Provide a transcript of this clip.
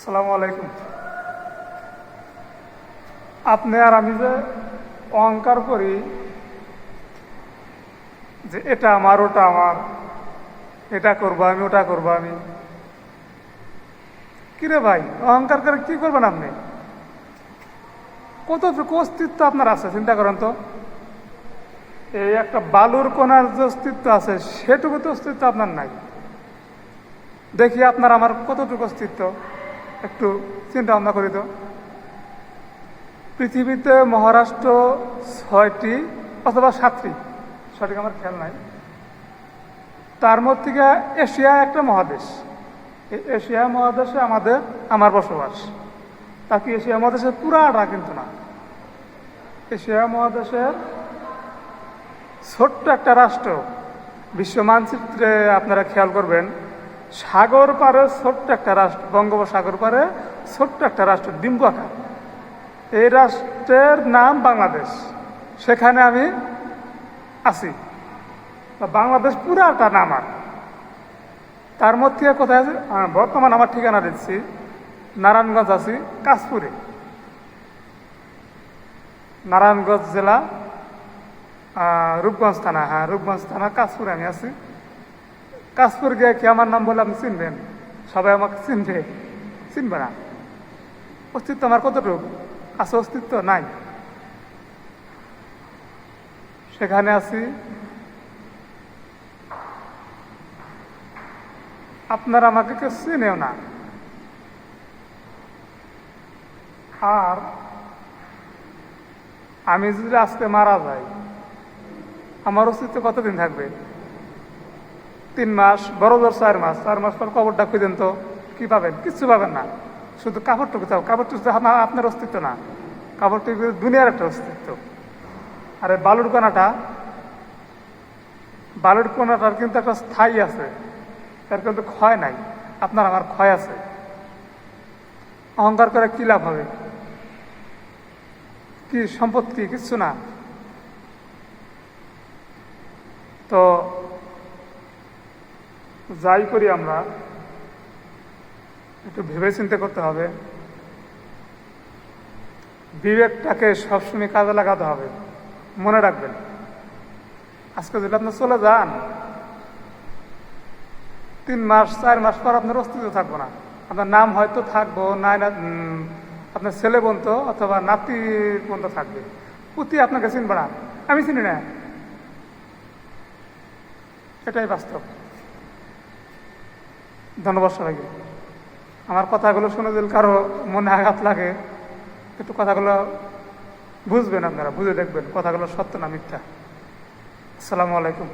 আসসালামু আলাইকুম। আপনি আর আমি যে অহংকার করি, যে এটা আমার, ওটা আমার, এটা করব আমি, ওটা করব আমি। কিরে ভাই, অহংকার করে কি করবেন আপনি? কতটুকু অস্তিত্ব আপনার আছে, চিন্তা করেন তো। এই একটা বালুর কোনার যে অস্তিত্ব আছে, সেটুকু তো অস্তিত্ব আপনার নাই। দেখি আপনার আমার কতটুকু অস্তিত্ব? একটু চিন্তা ভাবনা করি তো। পৃথিবীতে মহারাষ্ট্র ছয়টি অথবা সাতটি, সঠিক আমার খেয়াল নাই। তার মধ্যে থেকে এশিয়া একটা মহাদেশ। এই এশিয়া মহাদেশে আমাদের, আমার বসবাস। তা কি এশিয়া মহাদেশের পুরাটা কিন্তু না। এশিয়া মহাদেশের ছোট্ট একটা রাষ্ট্র। বিশ্ব মানচিত্রে আপনারা খেয়াল করবেন সাগর পারে ছোট্ট একটা রাষ্ট্র, বঙ্গোপসাগর পারে ছোট্ট একটা রাষ্ট্র, ডিম্বু আকার। এই রাষ্ট্রের নাম বাংলাদেশ। সেখানে আমি আছি। বাংলাদেশ পুরাটা নাম আমার তার মধ্যে কোথায় আছে? বর্তমান আমার ঠিকানা দিচ্ছি, নারায়ণগঞ্জ আছি, কাশপুরে। নারায়ণগঞ্জ জেলা রূপগঞ্জ থানা। হ্যাঁ রূপগঞ্জ থানা, কাশপুরে আমি আছি। কাশপুর গিয়ে কি আমার নাম বললাম? চিনবেন। সবাই আমাকে চিনবে। চিনবে না। অস্তিত্ব আমার কতটুকু? আছে অস্তিত্ব নাই। সেখানে আছি। আপনারা আমাকে কেউ চিনেও না। আর আমি যদি আজকে মারা যাই, আমার অস্তিত্ব কতদিন থাকবে? তিন মাস, বড় চার মাস। চার মাস পর কবরটা খুঁজেন তো, কি পাবেন? কিচ্ছু পাবেন না। শুধু কাপড়টুকু চাও। কাপড়টুকু আপনার অস্তিত্ব না। কাপড়টুকু দুনিয়ার একটা অস্তিত্ব। আর বালুর কণাটা, বালুর কোনাটার কিন্তু একটা স্থায়ী আছে। এর কিন্তু ক্ষয় নাই। আপনার আমার ক্ষয় আছে। অহংকার করে কি লাভ হবে? কি সম্পদ কি কিচ্ছু না। তো যাই করি আমরা, একটু ভেবে চিন্তে করতে হবে। বিবেকটাকে সবসময় কাজে লাগাতে হবে, মনে রাখবেন। আজকে যদি আপনি চলে যান, তিন মাস, চার মাস পর আপনার অস্তিত্ব থাকব না। আপনার নাম হয়তো থাকব না আপনার ছেলে বন্ত অথবা নাতি বন্ত থাকবে। পুতি আপনাকে চিনবে না। আমি চিনি না। এটাই বাস্তব। ধন্যবাদ সবাইকে। আমার কথাগুলো শুনে দিল কারও মনে আঘাত লাগে, একটু কথাগুলো বুঝবেন আপনারা, বুঝে দেখবেন, কথাগুলো সত্য না মিথ্যা। আসসালামু আলাইকুম।